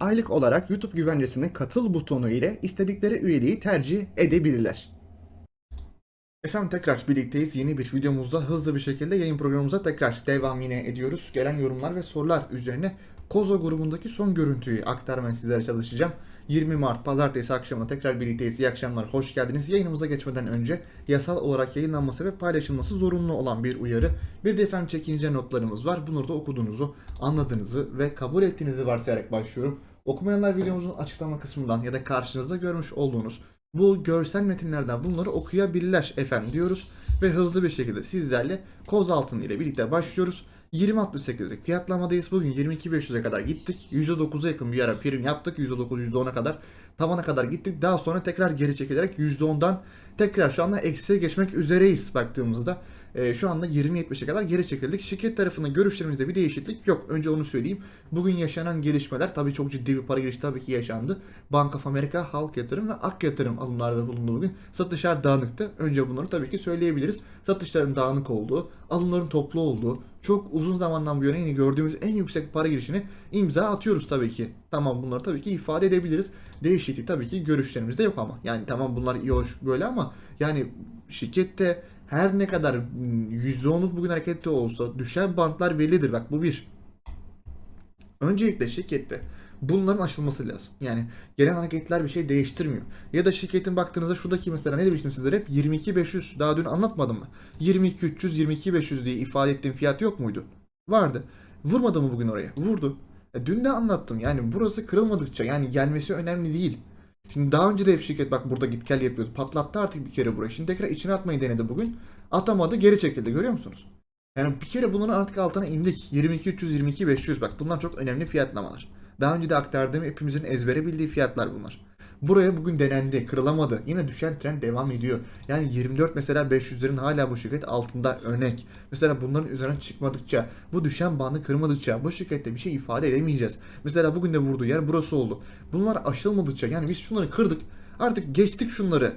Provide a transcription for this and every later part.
aylık olarak YouTube güvencesinin katıl butonu ile istedikleri üyeliği tercih edebilirler. Efendim tekrar birlikteyiz. Yeni bir videomuzda hızlı bir şekilde yayın programımıza tekrar devam yine ediyoruz. Gelen yorumlar ve sorular üzerine Kozo grubundaki son görüntüyü aktarmaya sizlere çalışacağım. 20 Mart Pazartesi akşamı tekrar birlikteyiz. İyi akşamlar, hoş geldiniz. Yayınımıza geçmeden önce yasal olarak yayınlanması ve paylaşılması zorunlu olan bir uyarı. Bir de efendim çekince notlarımız var. Bunları da okuduğunuzu, anladığınızı ve kabul ettiğinizi varsayarak başlıyorum. Okumayanlar videomuzun açıklama kısmından ya da karşınızda görmüş olduğunuz bu görsel metinlerden bunları okuyabilirler efendim diyoruz. Ve hızlı bir şekilde sizlerle koz altın ile birlikte başlıyoruz. 20.68'lik fiyatlamadayız. Bugün 22.500'e kadar gittik. %9'a yakın bir ara prim yaptık. %9, %10'a kadar tavana kadar gittik. Daha sonra tekrar geri çekilerek %10'dan tekrar şu anda eksiye geçmek üzereyiz baktığımızda. Ee, şu anda 20.70'e kadar geri çekildik. Şirket tarafından görüşlerimizde bir değişiklik yok. Önce onu söyleyeyim. Bugün yaşanan gelişmeler tabii çok ciddi bir para girişi tabii ki yaşandı. Bank of America, Halk Yatırım ve Ak Yatırım alımlarda bulundu bugün. Satışlar dağınıktı. Önce bunları tabii ki söyleyebiliriz. Satışların dağınık olduğu, alımların toplu olduğu, çok uzun zamandan bu yana yine gördüğümüz en yüksek para girişini imza atıyoruz tabii ki. Tamam bunları tabii ki ifade edebiliriz. Değişiklik tabii ki görüşlerimizde yok ama. Yani tamam bunlar iyi hoş böyle ama yani şirkette her ne kadar %10'luk bugün harekette olsa düşen bantlar bellidir. Bak bu bir. Öncelikle şirkette bunların aşılması lazım. Yani gelen hareketler bir şey değiştirmiyor. Ya da şirketin baktığınızda şuradaki mesela ne demiştim sizlere hep 22.500 daha dün anlatmadım mı? 22.300 22.500 diye ifade ettiğim fiyat yok muydu? Vardı. Vurmadı mı bugün oraya? Vurdu. E, dün de anlattım yani burası kırılmadıkça yani gelmesi önemli değil. Şimdi daha önce de hep şirket bak burada git gel yapıyordu. Patlattı artık bir kere burayı. Şimdi tekrar içine atmayı denedi bugün. Atamadı geri çekildi görüyor musunuz? Yani bir kere bunların artık altına indik. 22.300 22.500 bak bunlar çok önemli fiyatlamalar. Daha önce de aktardığım hepimizin ezbere bildiği fiyatlar bunlar. Buraya bugün denendi, kırılamadı. Yine düşen trend devam ediyor. Yani 24 mesela 500'lerin hala bu şirket altında örnek. Mesela bunların üzerine çıkmadıkça, bu düşen bandı kırmadıkça bu şirkette bir şey ifade edemeyeceğiz. Mesela bugün de vurduğu yer burası oldu. Bunlar aşılmadıkça yani biz şunları kırdık artık geçtik şunları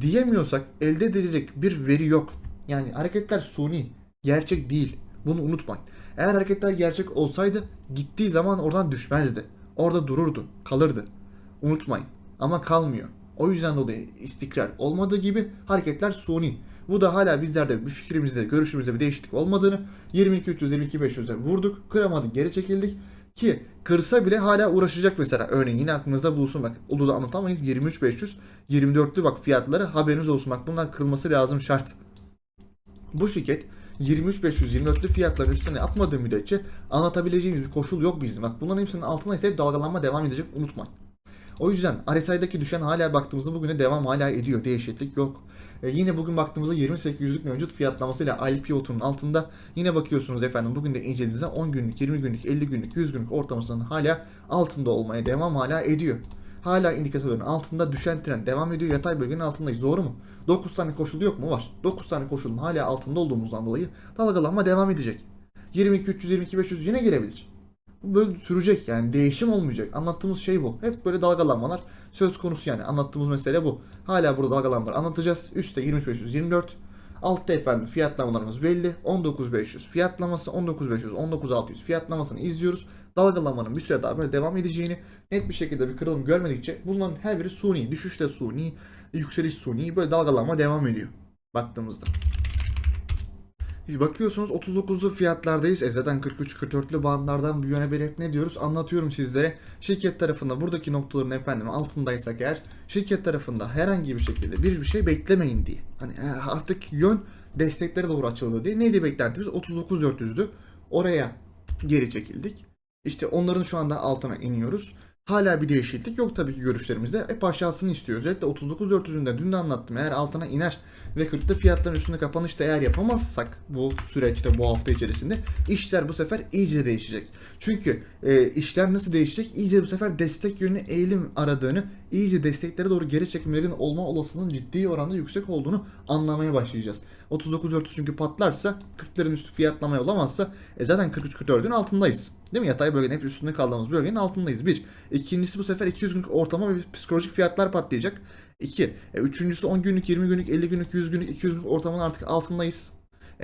diyemiyorsak elde edilecek bir veri yok. Yani hareketler suni, gerçek değil. Bunu unutmayın. Eğer hareketler gerçek olsaydı gittiği zaman oradan düşmezdi. Orada dururdu, kalırdı. Unutmayın. Ama kalmıyor. O yüzden dolayı istikrar olmadığı gibi hareketler suni. Bu da hala bizlerde bir fikrimizde, görüşümüzde bir değişiklik olmadığını 22.300-22.500'e vurduk, kıramadık, geri çekildik. Ki kırsa bile hala uğraşacak mesela. Örneğin yine aklınızda bulunsun bak. Ulu'da anlatamayız. 23.500, 24'lü bak fiyatları haberiniz olsun. Bak bundan kırılması lazım şart. Bu şirket 23.524'lü fiyatların üstüne atmadığı müddetçe anlatabileceğimiz bir koşul yok bizim. Bak bunların hepsinin altına ise dalgalanma devam edecek unutmayın. O yüzden RSI'daki düşen hala baktığımızda bugüne devam hala ediyor. Değişiklik yok. E, yine bugün baktığımızda 2800'lük mevcut fiyatlamasıyla IPO'nun altında. Yine bakıyorsunuz efendim bugün de incelediğinizde 10 günlük, 20 günlük, 50 günlük, 100 günlük ortalamasının hala altında olmaya devam hala ediyor. Hala indikatörlerin altında düşen trend devam ediyor. Yatay bölgenin altındayız. Doğru mu? 9 tane koşul yok mu? Var. 9 tane koşulun hala altında olduğumuzdan dolayı dalgalanma devam edecek. 22 300 22 500 yine gelebilir. Böyle sürecek yani değişim olmayacak. Anlattığımız şey bu. Hep böyle dalgalanmalar söz konusu yani. Anlattığımız mesele bu. Hala burada dalgalanmaları anlatacağız. Üstte 20524 Altta efendim fiyatlamalarımız belli. 19500 fiyatlaması, 19500, 19600 fiyatlamasını izliyoruz. Dalgalanmanın bir süre daha böyle devam edeceğini net bir şekilde bir kırılım görmedikçe bunların her biri suni. Düşüşte suni, yükseliş suni böyle dalgalanma devam ediyor baktığımızda. Bakıyorsunuz 39'lu fiyatlardayız. E zaten 43-44'lü bandlardan bu yöne belirт ne diyoruz? Anlatıyorum sizlere. Şirket tarafında buradaki noktaların efendim altındaysak eğer şirket tarafında herhangi bir şekilde bir bir şey beklemeyin diye. Hani e, artık yön desteklere doğru açıldı diye. Neydi beklentimiz? 39-400'dü. Oraya geri çekildik. İşte onların şu anda altına iniyoruz. Hala bir değişiklik yok tabii ki görüşlerimizde. Hep aşağısını istiyoruz. Özellikle 39.400'ünde dün de anlattım. Eğer altına iner ve 40'lı fiyatların üstünde kapanışta eğer yapamazsak bu süreçte bu hafta içerisinde işler bu sefer iyice değişecek. Çünkü e, işler nasıl değişecek? İyice bu sefer destek yönü eğilim aradığını, iyice desteklere doğru geri çekimlerin olma olasılığının ciddi oranda yüksek olduğunu anlamaya başlayacağız. 39.400 çünkü patlarsa 40'ların üstü fiyatlamaya olamazsa e, zaten 43-44'ün altındayız. Değil mi? Yatay bölgenin hep üstünde kaldığımız bölgenin altındayız. Bir. İkincisi bu sefer 200 günlük ortalama ve psikolojik fiyatlar patlayacak. İki. E, üçüncüsü 10 günlük, 20 günlük, 50 günlük, 100 günlük, 200 günlük ortalamanın artık altındayız.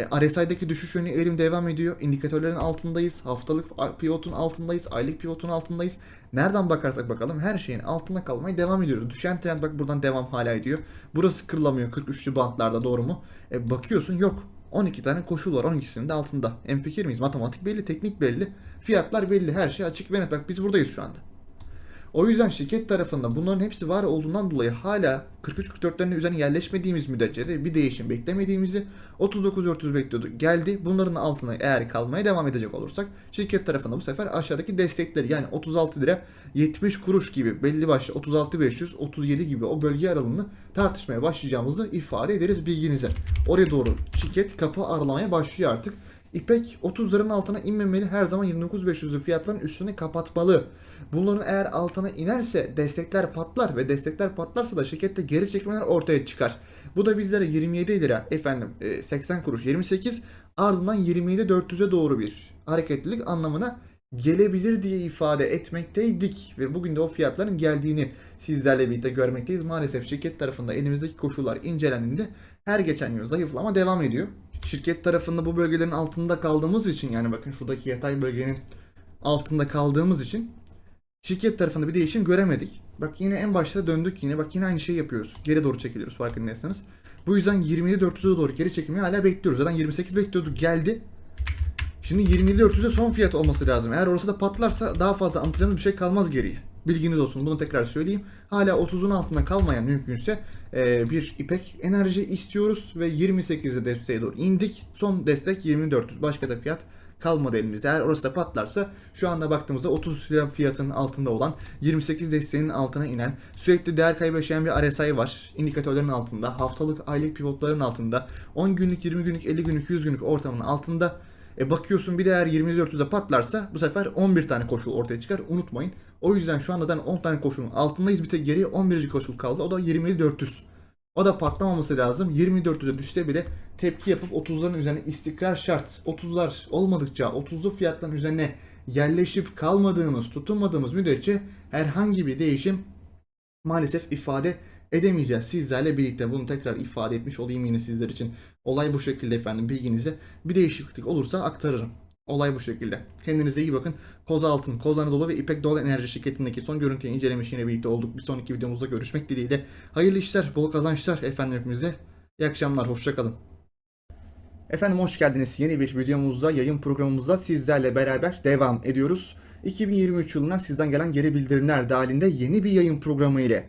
E, RSI'deki düşüş yönü eğilim devam ediyor. İndikatörlerin altındayız. Haftalık pivotun altındayız. Aylık pivotun altındayız. Nereden bakarsak bakalım her şeyin altında kalmaya devam ediyoruz. Düşen trend bak buradan devam hala ediyor. Burası kırılamıyor 43'lü bantlarda doğru mu? E, bakıyorsun yok. 12 tane koşul var 12'sinin de altında. Enfikir miyiz? Matematik belli, teknik belli. Fiyatlar belli, her şey açık ve net. Bak biz buradayız şu anda. O yüzden şirket tarafında bunların hepsi var olduğundan dolayı hala 43-44'lerin üzerine yerleşmediğimiz müddetçe de bir değişim beklemediğimizi 39-400 bekliyorduk. Geldi. Bunların altına eğer kalmaya devam edecek olursak şirket tarafında bu sefer aşağıdaki destekleri yani 36 lira 70 kuruş gibi belli başlı 36 500 37 gibi o bölge aralığını tartışmaya başlayacağımızı ifade ederiz bilginize. Oraya doğru şirket kapı aralamaya başlıyor artık. İpek 30'ların altına inmemeli her zaman 29.500'lü fiyatların üstünü kapatmalı. Bunların eğer altına inerse destekler patlar ve destekler patlarsa da şirkette geri çekmeler ortaya çıkar. Bu da bizlere 27 lira efendim e, 80 kuruş 28 ardından 27 400'e doğru bir hareketlilik anlamına gelebilir diye ifade etmekteydik ve bugün de o fiyatların geldiğini sizlerle birlikte görmekteyiz. Maalesef şirket tarafında elimizdeki koşullar incelendiğinde her geçen gün zayıflama devam ediyor. Şirket tarafında bu bölgelerin altında kaldığımız için yani bakın şuradaki yatay bölgenin altında kaldığımız için şirket tarafında bir değişim göremedik. Bak yine en başta döndük yine bak yine aynı şeyi yapıyoruz. Geri doğru çekiliyoruz farkındaysanız. Bu yüzden 27.400'e doğru geri çekilmeyi hala bekliyoruz. Zaten 28 bekliyorduk geldi. Şimdi 27.400'e son fiyat olması lazım. Eğer orası da patlarsa daha fazla anlatacağımız bir şey kalmaz geriye. Bilginiz olsun bunu tekrar söyleyeyim. Hala 30'un altında kalmayan mümkünse e, bir ipek enerji istiyoruz ve 28'e desteğe doğru indik. Son destek 2400. Başka da fiyat kalmadı elimizde. Eğer orası da patlarsa şu anda baktığımızda 30 lira fiyatının altında olan 28 desteğinin altına inen sürekli değer kaybı yaşayan bir RSI var. İndikatörlerin altında, haftalık, aylık pivotların altında, 10 günlük, 20 günlük, 50 günlük, 100 günlük ortamının altında. E bakıyorsun bir de eğer 24'üze patlarsa bu sefer 11 tane koşul ortaya çıkar. Unutmayın. O yüzden şu anda zaten 10 tane koşulun altındayız. Bir tek geriye 11. koşul kaldı. O da 20400. O da patlamaması lazım. 24'üze düşse bile tepki yapıp 30'ların üzerine istikrar şart. 30'lar olmadıkça 30'lu fiyatların üzerine yerleşip kalmadığımız, tutunmadığımız müddetçe herhangi bir değişim maalesef ifade edemeyeceğiz. Sizlerle birlikte bunu tekrar ifade etmiş olayım yine sizler için. Olay bu şekilde efendim bilginize. Bir değişiklik olursa aktarırım. Olay bu şekilde. Kendinize iyi bakın. Koz Altın, Koz Anadolu ve İpek Doğu Enerji şirketindeki son görüntüyü incelemiş yine birlikte olduk. Bir sonraki videomuzda görüşmek dileğiyle. Hayırlı işler, bol kazançlar efendim hepimize. İyi akşamlar, hoşçakalın. Efendim hoş geldiniz. Yeni bir videomuzda, yayın programımızda sizlerle beraber devam ediyoruz. 2023 yılından sizden gelen geri bildirimler dahilinde yeni bir yayın programı ile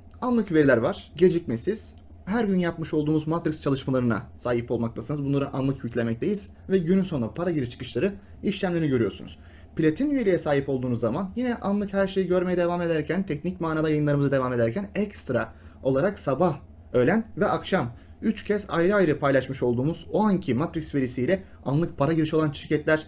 anlık veriler var, gecikmesiz. Her gün yapmış olduğumuz Matrix çalışmalarına sahip olmaktasınız. Bunları anlık yüklemekteyiz ve günün sonunda para giriş çıkışları işlemlerini görüyorsunuz. Platin üyeliğe sahip olduğunuz zaman yine anlık her şeyi görmeye devam ederken, teknik manada yayınlarımıza devam ederken ekstra olarak sabah, öğlen ve akşam 3 kez ayrı ayrı paylaşmış olduğumuz o anki Matrix verisiyle anlık para girişi olan şirketler